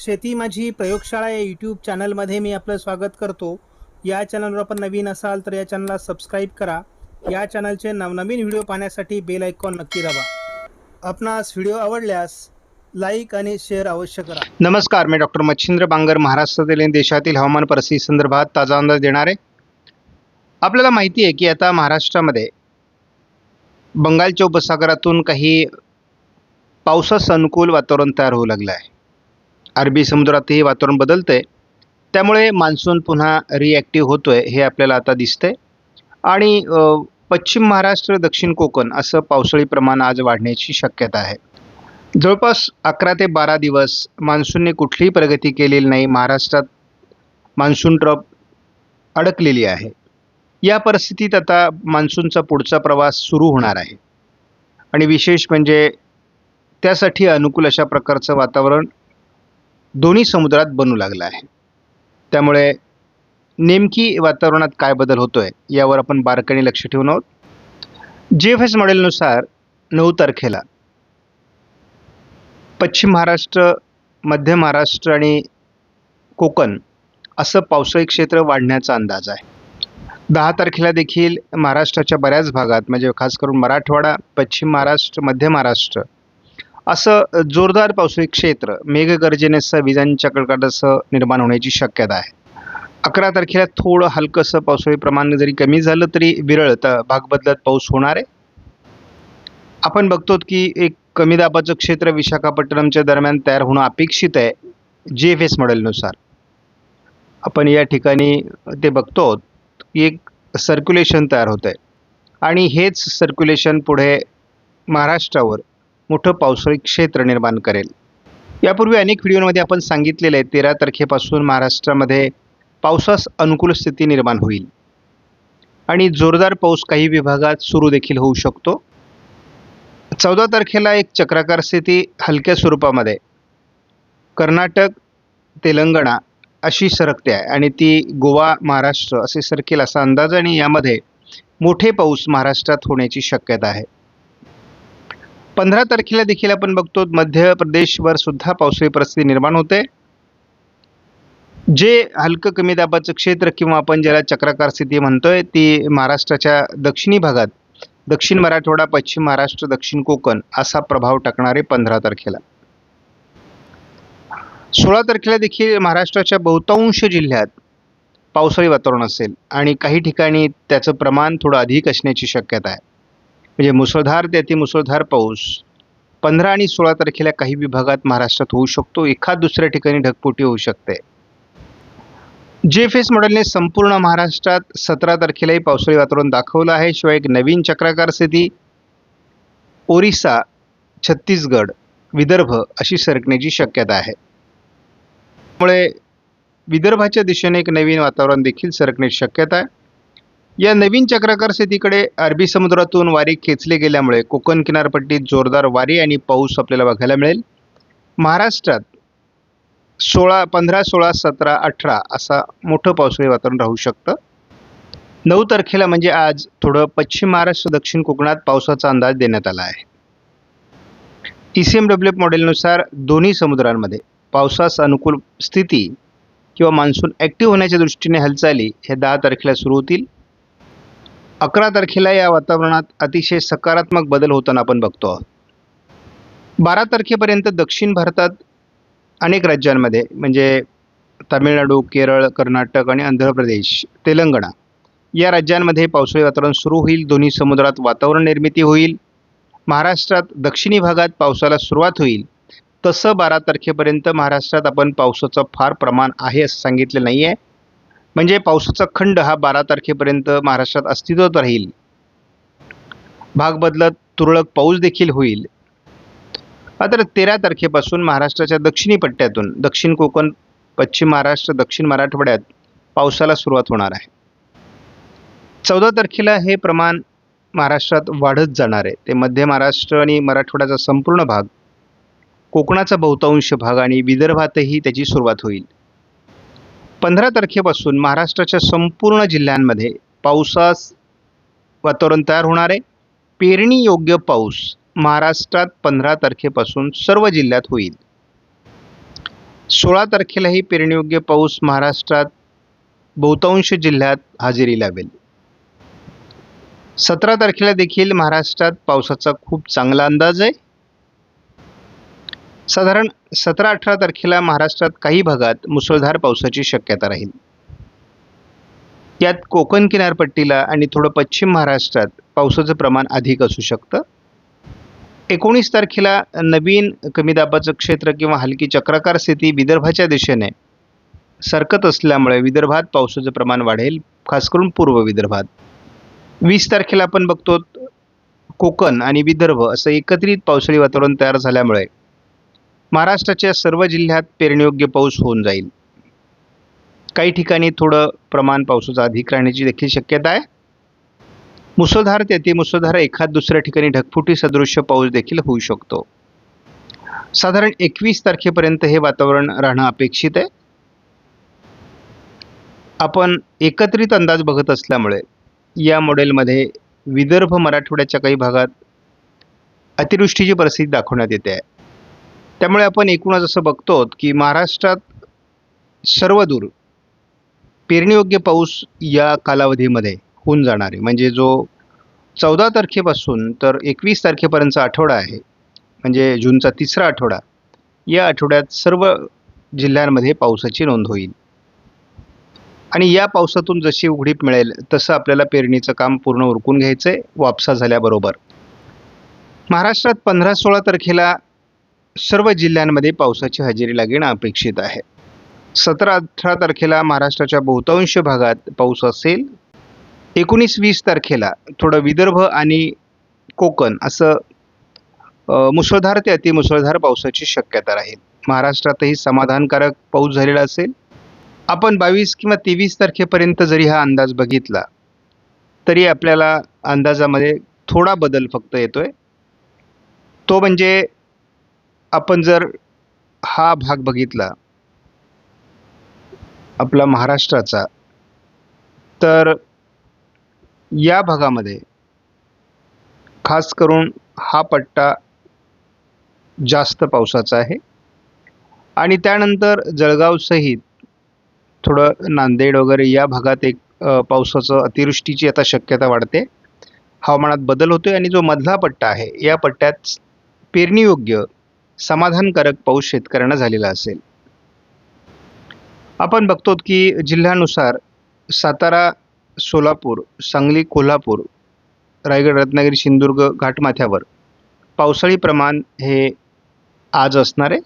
शेती माझी प्रयोगशाळा या यूट्यूब चॅनलमध्ये मी आपलं स्वागत करतो. या चॅनलवर आपण नवीन असाल तर या चॅनलला सबस्क्राईब करा. या चॅनलचे नवनवीन व्हिडिओ पाहण्यासाठी बेल आयकॉन नक्की दाबा. आपणास व्हिडिओ आवडल्यास लाईक आणि शेअर अवश्य करा. नमस्कार मी डॉक्टर मच्छिंद्र बांगर महाराष्ट्रातील आणि देशातील हवामान परिस्थिती संदर्भात ताजा अंदाज देणार. आहे आपल्याला माहिती आहे की आता महाराष्ट्रामध्ये बंगालच्या उपसागरातून काही पावसास अनुकूल वातावरण तयार होऊ लागलं आहे. अरबी समुद्रातही वातावरण बदलतंय. त्यामुळे मान्सून पुन्हा रिॲक्टिव्ह होतोय हे आपल्याला आता दिसतंय. आणि पश्चिम महाराष्ट्र दक्षिण कोकण असं पावसाळी प्रमाण आज वाढण्याची शक्यता आहे. जवळपास अकरा ते बारा दिवस मान्सूनने कुठलीही प्रगती केलेली नाही. महाराष्ट्रात मान्सून ट्रप अडकलेली आहे. या परिस्थितीत आता मान्सूनचा पुढचा प्रवास सुरू होणार आहे. आणि विशेष म्हणजे त्यासाठी अनुकूल अशा प्रकारचं वातावरण दोन्ही समुद्रात बनू लागला आहे. त्यामुळे नेमकी वातावरणात काय बदल होतोय यावर आपण बारकाईने लक्ष ठेवून आहोत. जी एफ एस मॉडेलनुसार नऊ तारखेला पश्चिम महाराष्ट्र मध्य महाराष्ट्र आणि कोकण असं पावसाळी क्षेत्र वाढण्याचा अंदाज आहे. दहा तारखेला देखील महाराष्ट्राच्या बऱ्याच भागात म्हणजे खास करून मराठवाडा पश्चिम महाराष्ट्र मध्य महाराष्ट्र असं जोरदार पावसाळी क्षेत्र मेघगर्जनेसह विजांच्या कडकडासह निर्माण होण्याची शक्यता आहे. अकरा तारखेला थोडं हलकंसं पावसाळी प्रमाण जरी कमी झालं तरी विरळ तर भाग बदलत पाऊस होणार आहे. आपण बघतो की एक कमी दाबाचं क्षेत्र विशाखापट्टणमच्या दरम्यान तयार होणं अपेक्षित आहे जे एफ एस मॉडेलनुसार. आपण या ठिकाणी ते बघतो की एक सर्क्युलेशन तयार होतं आहे आणि हेच सर्क्युलेशन पुढे महाराष्ट्रावर मोठं पावसाळी क्षेत्र निर्माण करेल. यापूर्वी अनेक व्हिडिओमध्ये आपण सांगितलेलं आहे तेरा तारखेपासून महाराष्ट्रामध्ये पावसास अनुकूल स्थिती निर्माण होईल. आणि जोरदार पाऊस काही विभागात सुरू देखील होऊ शकतो. चौदा तारखेला एक चक्राकार स्थिती हलक्या स्वरूपामध्ये. कर्नाटक तेलंगणा अशी सरकते आहे आणि ती गोवा महाराष्ट्र असे सरकेल असा अंदाज आणि यामध्ये मोठे पाऊस महाराष्ट्रात होण्याची शक्यता आहे. पंधरा तारखेला देखील आपण बघतो मध्य प्रदेशवर सुद्धा पावसाळी परिस्थिती निर्माण होते. जे हलकं कमी दाबाचं क्षेत्र किंवा आपण ज्याला चक्राकार स्थिती म्हणतोय ती महाराष्ट्राच्या दक्षिणी भागात दक्षिण मराठवाडा पश्चिम महाराष्ट्र दक्षिण कोकण असा प्रभाव टाकणारे पंधरा तारखेला. सोळा तारखेला देखील महाराष्ट्राच्या बहुतांश जिल्ह्यात पावसाळी वातावरण असेल आणि काही ठिकाणी त्याचं प्रमाण थोडं अधिक असण्याची शक्यता आहे. म्हणजे मुसळधार ते अतिमुसळधार पाऊस पंधरा आणि सोळा तारखेला काही विभागात महाराष्ट्रात होऊ शकतो. एखाद दुसऱ्या ठिकाणी ढगफुटी होऊ शकते. जे एफ एस मॉडेलने संपूर्ण महाराष्ट्रात सतरा तारखेलाही पावसाळी वातावरण दाखवलं आहे. शिवाय एक नवीन चक्राकार स्थिती ओरिसा छत्तीसगड विदर्भ अशी सरकण्याची शक्यता आहे. त्यामुळे विदर्भाच्या दिशेने एक नवीन वातावरण देखील सरकण्याची शक्यता आहे. या नवीन चक्राकार शेतीकडे अरबी समुद्रातून वारे खेचले गेल्यामुळे कोकण किनारपट्टीत जोरदार वारे आणि पाऊस आपल्याला बघायला मिळेल. महाराष्ट्रात सोळा पंधरा सोळा सतरा अठरा असा मोठं पावसाळी वातावरण राहू शकतं. नऊ तारखेला म्हणजे आज थोडं पश्चिम महाराष्ट्र दक्षिण कोकणात पावसाचा अंदाज देण्यात आला आहे. T C M W F मॉडेलनुसार दोन्ही समुद्रांमध्ये पावसास अनुकूल स्थिती किंवा मान्सून ॲक्टिव्ह होण्याच्या दृष्टीने हालचाली हे दहा तारखेला सुरू होतील. अकरा तारखेला या वातावरणात अतिशय सकारात्मक बदल होताना आपण बघतो आहोत. बारा तारखेपर्यंत दक्षिण भारतात अनेक राज्यांमध्ये म्हणजे तामिळनाडू केरळ कर्नाटक आणि आंध्र प्रदेश तेलंगणा या राज्यांमध्ये पावसाळी वातावरण सुरू होईल. दोन्ही समुद्रात वातावरण निर्मिती होईल. महाराष्ट्रात दक्षिणी भागात पावसाला सुरुवात होईल. तसं बारा तारखेपर्यंत महाराष्ट्रात आपण पावसाचं फार प्रमाण आहे असं सांगितलं नाही आहे म्हणजे पावसाचा खंड हा बारा तारखेपर्यंत महाराष्ट्रात अस्तित्वात राहील. भाग बदलत तुरळक पाऊस देखील होईल. मात्र तेरा तारखेपासून महाराष्ट्राच्या दक्षिणी पट्ट्यातून दक्षिण कोकण पश्चिम महाराष्ट्र दक्षिण मराठवाड्यात पावसाला सुरुवात होणार आहे. चौदा तारखेला हे प्रमाण महाराष्ट्रात वाढत जाणार आहे. ते मध्य महाराष्ट्र आणि मराठवाड्याचा संपूर्ण भाग कोकणाचा बहुतांश भाग आणि विदर्भातही त्याची सुरुवात होईल. पंधरा तारखेपासून महाराष्ट्राच्या संपूर्ण जिल्ह्यांमध्ये पावसास वातावरण तयार होणार आहे. पेरणी योग्य पाऊस महाराष्ट्रात पंधरा तारखेपासून सर्व जिल्ह्यात होईल. सोळा तारखेलाही पेरणीयोग्य पाऊस महाराष्ट्रात बहुतांश जिल्ह्यात हजेरी लावेल. सतरा तारखेला देखील महाराष्ट्रात पावसाचा खूप चांगला अंदाज आहे. साधारण सतरा अठरा तारखेला महाराष्ट्रात काही भागात मुसळधार पावसाची शक्यता राहील. यात कोकण किनारपट्टीला आणि थोडं पश्चिम महाराष्ट्रात पावसाचं प्रमाण अधिक असू शकतं. एकोणीस तारखेला नवीन कमी दाबाचं क्षेत्र किंवा हलकी चक्राकार स्थिती विदर्भाच्या दिशेने सरकत असल्यामुळे विदर्भात पावसाचं प्रमाण वाढेल खास करून पूर्व विदर्भात. वीस तारखेला आपण बघतो कोकण आणि विदर्भ असं एकत्रित पावसाळी वातावरण तयार झाल्यामुळे महाराष्ट्राच्या सर्व जिल्ह्यात पेरणीयोग्य पाऊस होऊन जाईल. काही ठिकाणी थोडं प्रमाण पावसाचं अधिक राहण्याची देखील शक्यता आहे. मुसळधार ते मुसळधार एखाद दुसऱ्या ठिकाणी ढगफुटी सदृश्य पाऊस देखील होऊ शकतो. साधारण एकवीस तारखेपर्यंत हे वातावरण राहणं अपेक्षित आहे. आपण एकत्रित अंदाज बघत असल्यामुळे या मॉडेलमध्ये विदर्भ मराठवाड्याच्या काही भागात अतिवृष्टीची परिस्थिती दाखवण्यात येते. आहे त्यामुळे आपण एकूणच असं बघतो की महाराष्ट्रात सर्वदूर पेरणीयोग्य पाऊस या कालावधीमध्ये होऊन जाणार आहे. म्हणजे जो चौदा तारखेपासून तर एकवीस तारखेपर्यंतचा आठवडा आहे म्हणजे जूनचा तिसरा आठवडा या आठवड्यात सर्व जिल्ह्यांमध्ये पावसाची नोंद होईल. आणि या पावसातून जशी उघडीप मिळेल तसं आपल्याला पेरणीचं काम पूर्ण उरकून घ्यायचं आहे वापसा झाल्याबरोबर. महाराष्ट्रात पंधरा सोळा तारखेला सर्व जिल्ह्यांमध्ये पावसाची हजेरी लागणं अपेक्षित आहे. सतरा अठरा तारखेला महाराष्ट्राच्या बहुतांश भागात पाऊस असेल. एकोणीस वीस तारखेला थोडं विदर्भ आणि कोकण असं मुसळधार ते अतिमुसळधार पावसाची शक्यता राहील. महाराष्ट्रातही समाधानकारक पाऊस झालेला असेल. आपण बावीस किंवा तेवीस तारखेपर्यंत जरी हा अंदाज बघितला तरी आपल्याला अंदाजामध्ये थोडा बदल फक्त येतोय. तो म्हणजे आपण जर हा भाग बघितला आपला महाराष्ट्राचा तर या भागामध्ये खास करून हा पट्टा जास्त पावसाचा आहे. आणि त्यानंतर जळगावसहित थोडं नांदेड वगैरे या भागात एक पावसाचं अतिवृष्टीची आता शक्यता वाढते. हवामानात बदल होतोय आणि जो मधला पट्टा आहे या पट्ट्यात पेरणीयोग्य समाधानकारक पाऊस शेतकऱ्यांना झालेला असेल. आपण बघतो की जिल्ह्यानुसार सातारा सोलापूर सांगली कोल्हापूर रायगड रत्नागिरी सिंधुदुर्ग घाटमाथ्यावर पावसाळी प्रमाण हे आज असणार आहे.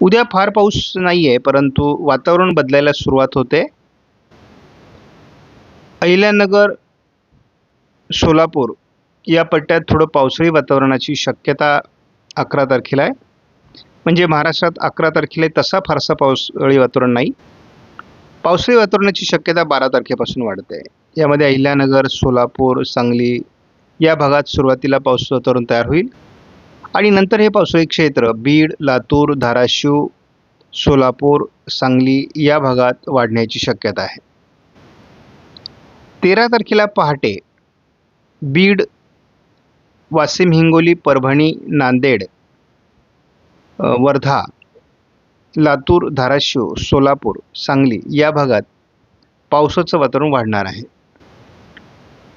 उद्या फार पाऊस नाही आहे परंतु वातावरण बदलायला सुरुवात होते. अहिल्यानगर सोलापूर या पट्ट्यात थोडं पावसाळी वातावरणाची शक्यता अकरा तारखेला आहे. म्हणजे महाराष्ट्रात अकरा तारखेला तसा फारसा पावसाळी वातावरण नाही. पावसाळी वातावरणाची शक्यता बारा तारखेपासून वाढते यामध्ये अहिल्यानगर सोलापूर सांगली या भागात सुरुवातीला पाऊस वातावरण तयार होईल. आणि नंतर हे पावसाळी क्षेत्र बीड लातूर धाराशिव सोलापूर सांगली या भागात वाढण्याची शक्यता आहे. तेरा तारखेला पहाटे बीड वाशिम हिंगोली परभणी नांदेड वर्धा लातूर धाराशिव सोलापूर सांगली या भागात पावसाचं वातावरण वाढणार आहे.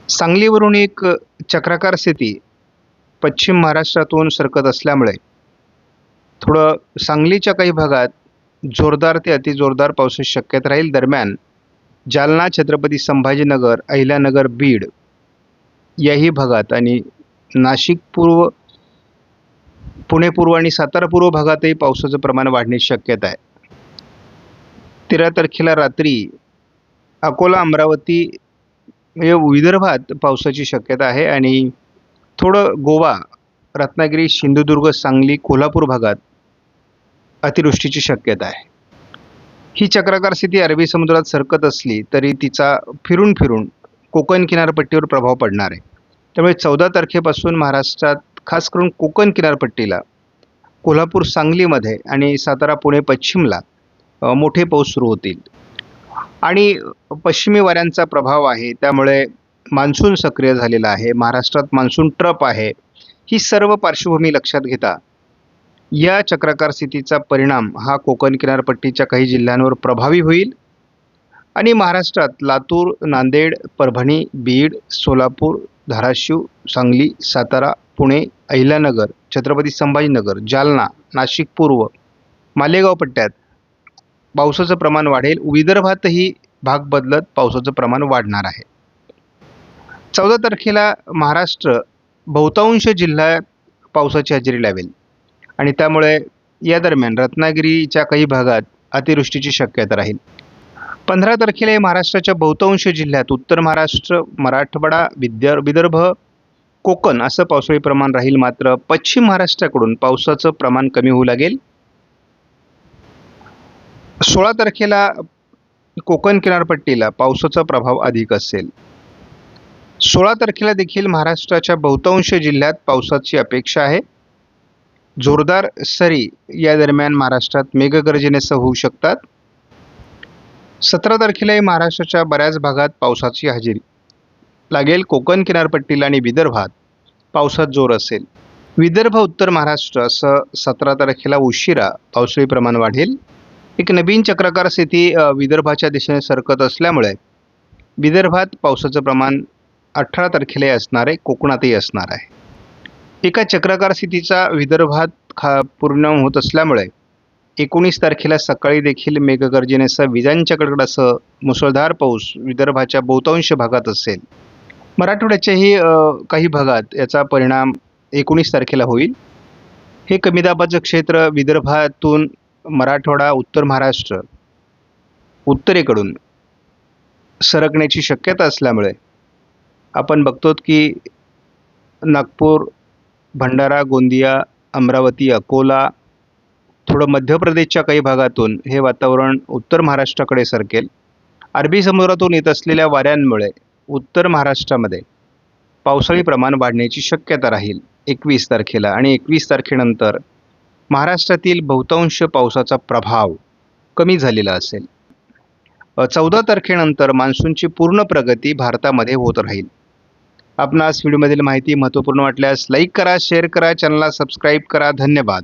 सांगलीवरून एक चक्राकार स्थिती पश्चिम महाराष्ट्रातून सरकत असल्यामुळे थोडं सांगलीच्या काही भागात जोरदार ते अतिजोरदार पावसाची शक्यता राहील. दरम्यान जालना छत्रपती संभाजीनगर अहिल्यानगर बीड याही भागात आणि नाशिक पूर्व पुणे पूर्व आणि सातारा पूर्व भागातही पावसाचं प्रमाण वाढण्याची शक्यता आहे. तेरा तारखेला रात्री अकोला अमरावती म्हणजे विदर्भात पावसाची शक्यता आहे आणि थोडं गोवा रत्नागिरी सिंधुदुर्ग सांगली कोल्हापूर भागात अतिवृष्टीची शक्यता आहे. ही चक्राकार स्थिती अरबी समुद्रात सरकत असली तरी तिचा फिरून फिरून कोकण किनारपट्टीवर प्रभाव पडणार आहे. त्यामुळे चौदा तारखेपासून महाराष्ट्रात खास करून कोकण किनारपट्टीला कोल्हापूर सांगलीमध्ये आणि सातारा पुणे पश्चिमला मोठे पाऊस सुरू होतील. आणि पश्चिमी वाऱ्यांचा प्रभाव आहे त्यामुळे मान्सून सक्रिय झालेला आहे महाराष्ट्रात मान्सून ट्रप आहे. ही सर्व पार्श्वभूमी लक्षात घेता या चक्राकार स्थितीचा परिणाम हा कोकण किनारपट्टीच्या काही जिल्ह्यांवर प्रभावी होईल. आणि महाराष्ट्रात लातूर नांदेड परभणी बीड सोलापूर धाराशिव सांगली सातारा पुणे अहिल्यानगर छत्रपती संभाजीनगर जालना नाशिक पूर्व मालेगाव पट्ट्यात पावसाचं प्रमाण वाढेल. विदर्भातही भाग बदलत पावसाचं प्रमाण वाढणार आहे. चौदा तारखेला महाराष्ट्र बहुतांश जिल्ह्यात पावसाची हजेरी लावेल. आणि त्यामुळे या दरम्यान रत्नागिरीच्या काही भागात अतिवृष्टीची शक्यता राहील. पंधरा तारखेला हे महाराष्ट्राच्या बहुतांश जिल्ह्यात उत्तर महाराष्ट्र मराठवाडा विद्या विदर्भ कोकण असं पावसाळी प्रमाण राहील मात्र पश्चिम महाराष्ट्राकडून पावसाचं प्रमाण कमी होऊ लागेल. सोळा तारखेला कोकण किनारपट्टीला पावसाचा प्रभाव अधिक असेल. सोळा तारखेला देखील महाराष्ट्राच्या बहुतांश जिल्ह्यात पावसाची अपेक्षा आहे. जोरदार सरी या दरम्यान महाराष्ट्रात मेघगर्जनेसह होऊ शकतात. सतरा तारखेलाही महाराष्ट्राच्या बऱ्याच भागात पावसाची हजेरी. लागेल कोकण किनारपट्टीला आणि विदर्भात पावसात जोर असेल. विदर्भ उत्तर महाराष्ट्र असं सतरा तारखेला उशिरा पावसाळी प्रमाण वाढेल. एक नवीन चक्राकार स्थिती विदर्भाच्या दिशेने सरकत असल्यामुळे विदर्भात पावसाचं प्रमाण अठरा तारखेलाही असणार आहे कोकणातही असणार आहे. एका चक्राकार स्थितीचा विदर्भात खा पूर्ण होत असल्यामुळे एकोणीस तारखेला सकाळी देखील मेघगर्जनेसह विजांच्या कडकडासह मुसळधार पाऊस विदर्भाच्या बहुतांश भागात असेल. मराठवाड्याच्याही काही भागात याचा परिणाम एकोणीस तारखेला होईल. हे कमी दाबाचं क्षेत्र विदर्भातून मराठवाडा उत्तर महाराष्ट्र उत्तरेकडून सरकण्याची शक्यता असल्यामुळे आपण बघतो की नागपूर भंडारा गोंदिया अमरावती अकोला थोडं मध्य प्रदेशच्या काही भागातून हे वातावरण उत्तर महाराष्ट्राकडे सरकेल. अरबी समुद्रातून येत असलेल्या वाऱ्यांमुळे उत्तर महाराष्ट्रामध्ये पावसाळी प्रमाण वाढण्याची शक्यता राहील एकवीस तारखेला आणि एकवीस तारखेनंतर महाराष्ट्रातील बहुतांश पावसाचा प्रभाव कमी झालेला असेल. चौदा तारखेनंतर मान्सूनची पूर्ण प्रगती भारतामध्ये होत राहील. आपणास व्हिडिओमधील माहिती महत्त्वपूर्ण वाटल्यास लाईक करा शेअर करा चॅनलला सबस्क्राईब करा. धन्यवाद.